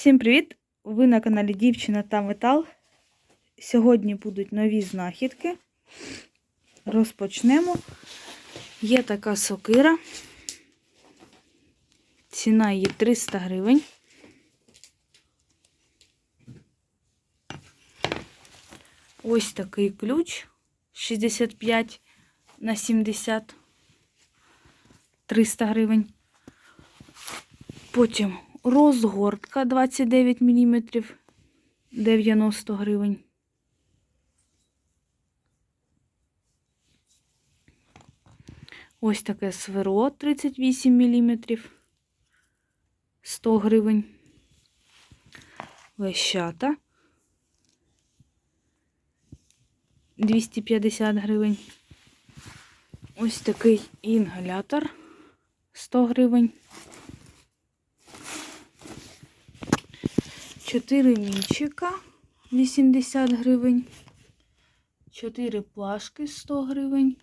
Всім привіт! Ви на каналі Дівчина та Метал. Сьогодні будуть нові знахідки. Розпочнемо. Є така сокира. Ціна її 300 гривень. Ось такий ключ 65 на 70 300 гривень. Потім розгортка 29 мм 90 гривень. Ось таке сверло 38 мм 100 гривень. Лещата 250 гривень. Ось такий інгалятор 100 гривень. 4 мінчика 80 гривень. 4 плашки 100 гривень.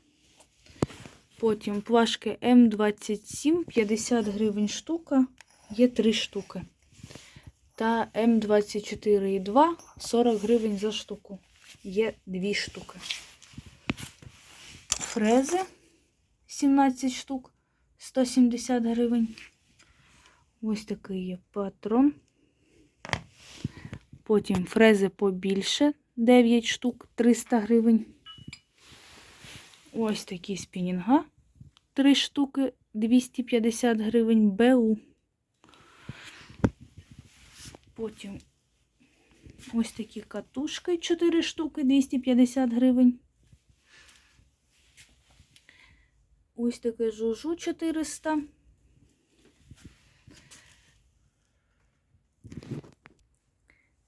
Потім плашки М27 50 гривень штука. Є 3 штуки. Та М24,2 40 гривень за штуку. Є 2 штуки. Фрези 17 штук 170 гривень. Ось такий є патрон. Потім фрези побільше 9 штук 300 гривень. Ось такі спінінга 3 штуки 250 гривень БУ. Потім ось такі катушки 4 штуки 250 гривень. Ось таке жужу 400.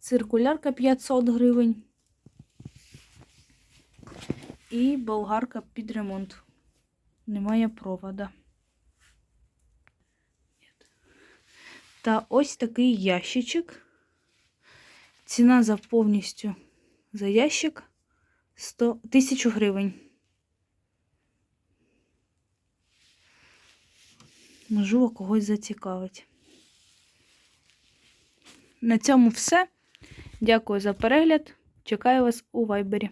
Циркулярка 500 гривень. І болгарка під ремонт. Немає провода. Та ось такий ящичок. Ціна за повністю за ящик 100 1000 гривень. Можливо, когось зацікавить. На цьому все. Дякую за перегляд. Чекаю вас у вайбері.